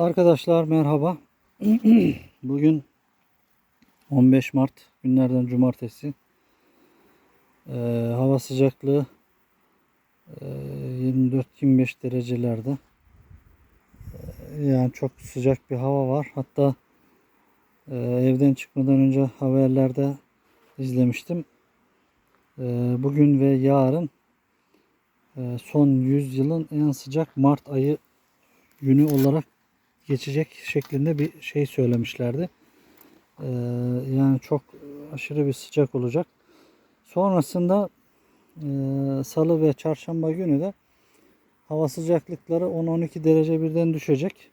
Arkadaşlar merhaba. Bugün 15 Mart günlerden cumartesi. Ee, hava sıcaklığı e, 24-25 derecelerde. Ee, yani çok sıcak bir hava var. Hatta e, evden çıkmadan önce haberlerde izlemiştim. Ee, bugün ve yarın e, son 100 yılın en sıcak Mart ayı günü olarak geçecek şeklinde bir şey söylemişlerdi. Ee, yani çok aşırı bir sıcak olacak. Sonrasında e, salı ve çarşamba günü de hava sıcaklıkları 10-12 derece birden düşecek.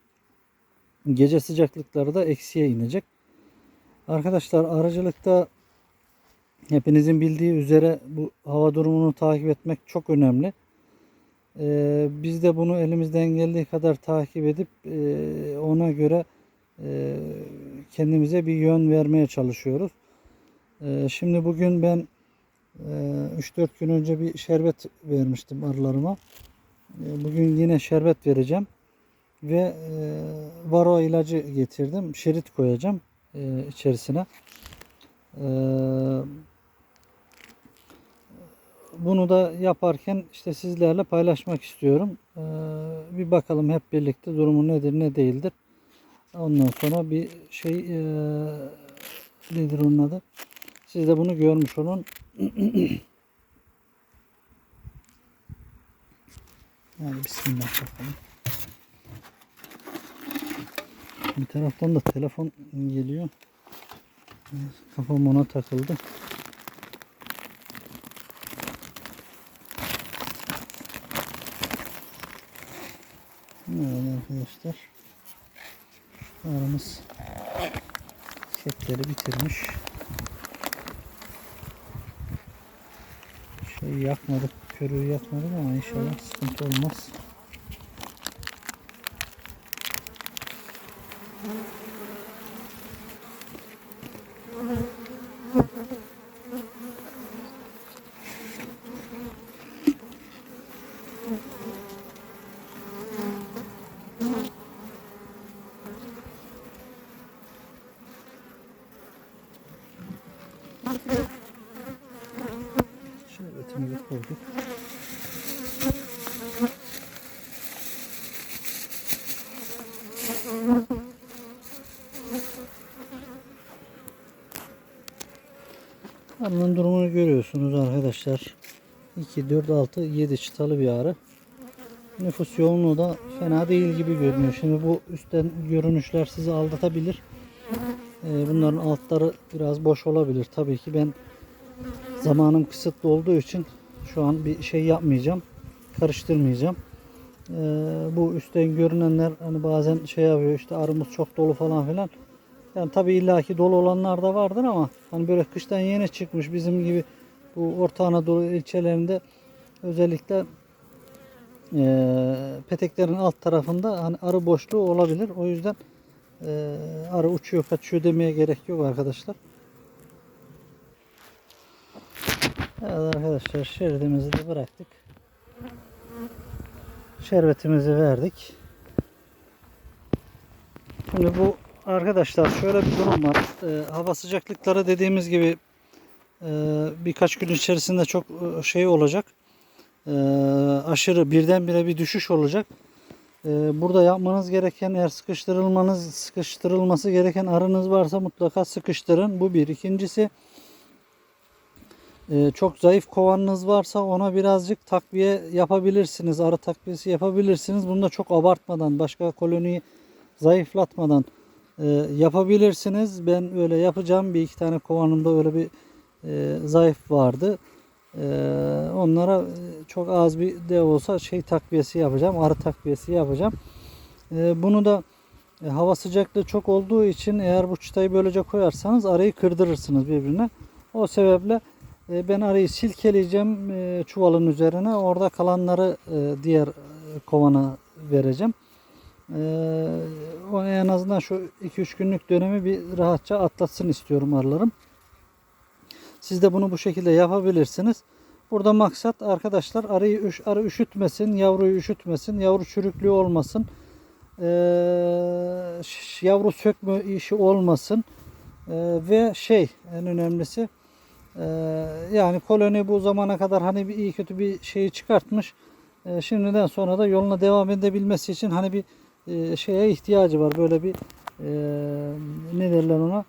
Gece sıcaklıkları da eksiye inecek. Arkadaşlar aracılıkta hepinizin bildiği üzere bu hava durumunu takip etmek çok önemli. Ee, biz de bunu elimizden geldiği kadar takip edip e, ona göre e, kendimize bir yön vermeye çalışıyoruz. E, şimdi bugün ben e, 3-4 gün önce bir şerbet vermiştim arılarıma. E, bugün yine şerbet vereceğim ve e, varo ilacı getirdim. Şerit koyacağım e, içerisine. E, bunu da yaparken işte sizlerle paylaşmak istiyorum. Ee, bir bakalım hep birlikte durumu nedir ne değildir. Ondan sonra bir şey ee, nedir onun adı? Siz de bunu görmüş olun. yani bismillah bakalım. Bir taraftan da telefon geliyor. Kafam ona takıldı. Evet arkadaşlar. Aramız setleri bitirmiş. Şey yakmadık, körüğü yakmadık ama inşallah sıkıntı olmaz. Şerbetimizi koyduk. Arının durumunu görüyorsunuz arkadaşlar. 2, 4, 6, 7 çıtalı bir arı. Nüfus yoğunluğu da fena değil gibi görünüyor. Şimdi bu üstten görünüşler sizi aldatabilir. Ee, Bunların altları biraz boş olabilir. Tabii ki ben zamanım kısıtlı olduğu için şu an bir şey yapmayacağım. Karıştırmayacağım. Ee, bu üstten görünenler hani bazen şey yapıyor işte arımız çok dolu falan filan. Yani tabii illaki dolu olanlar da vardır ama hani böyle kıştan yeni çıkmış bizim gibi bu Orta Anadolu ilçelerinde özellikle e, peteklerin alt tarafında hani arı boşluğu olabilir. O yüzden e, arı uçuyor kaçıyor demeye gerek yok arkadaşlar. Evet arkadaşlar şeridimizi de bıraktık. Şerbetimizi verdik. Şimdi bu arkadaşlar şöyle bir durum var. Ee, hava sıcaklıkları dediğimiz gibi e, birkaç gün içerisinde çok e, şey olacak. E, aşırı birdenbire bir düşüş olacak. E, burada yapmanız gereken eğer sıkıştırılmanız sıkıştırılması gereken arınız varsa mutlaka sıkıştırın. Bu bir. İkincisi çok zayıf kovanınız varsa ona birazcık takviye yapabilirsiniz. Arı takviyesi yapabilirsiniz. Bunu da çok abartmadan, başka koloniyi zayıflatmadan e, yapabilirsiniz. Ben öyle yapacağım. Bir iki tane kovanımda öyle bir e, zayıf vardı. E, onlara çok az bir de olsa şey takviyesi yapacağım. Arı takviyesi yapacağım. Bunu da hava sıcaklığı çok olduğu için eğer bu çıtayı böylece koyarsanız arayı kırdırırsınız birbirine. O sebeple ben arayı silkeleyeceğim e, çuvalın üzerine. Orada kalanları e, diğer kovana vereceğim. O en azından şu 2-3 günlük dönemi bir rahatça atlatsın istiyorum arılarım. Siz de bunu bu şekilde yapabilirsiniz. Burada maksat arkadaşlar arıyı arı üşütmesin, yavruyu üşütmesin, yavru çürüklüğü olmasın. e, ş- yavru sökme işi olmasın. E, ve şey en önemlisi e, yani koloni bu zamana kadar hani bir iyi kötü bir şeyi çıkartmış. E, şimdiden sonra da yoluna devam edebilmesi için hani bir e, şeye ihtiyacı var. Böyle bir e, ne derler ona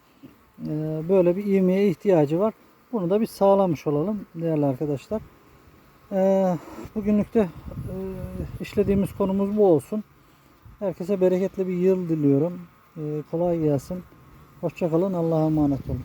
e, böyle bir ivmeye ihtiyacı var. Bunu da bir sağlamış olalım değerli arkadaşlar. E, bugünlük de işlediğimiz konumuz bu olsun. Herkese bereketli bir yıl diliyorum. Kolay gelsin. Hoşçakalın. Allah'a emanet olun.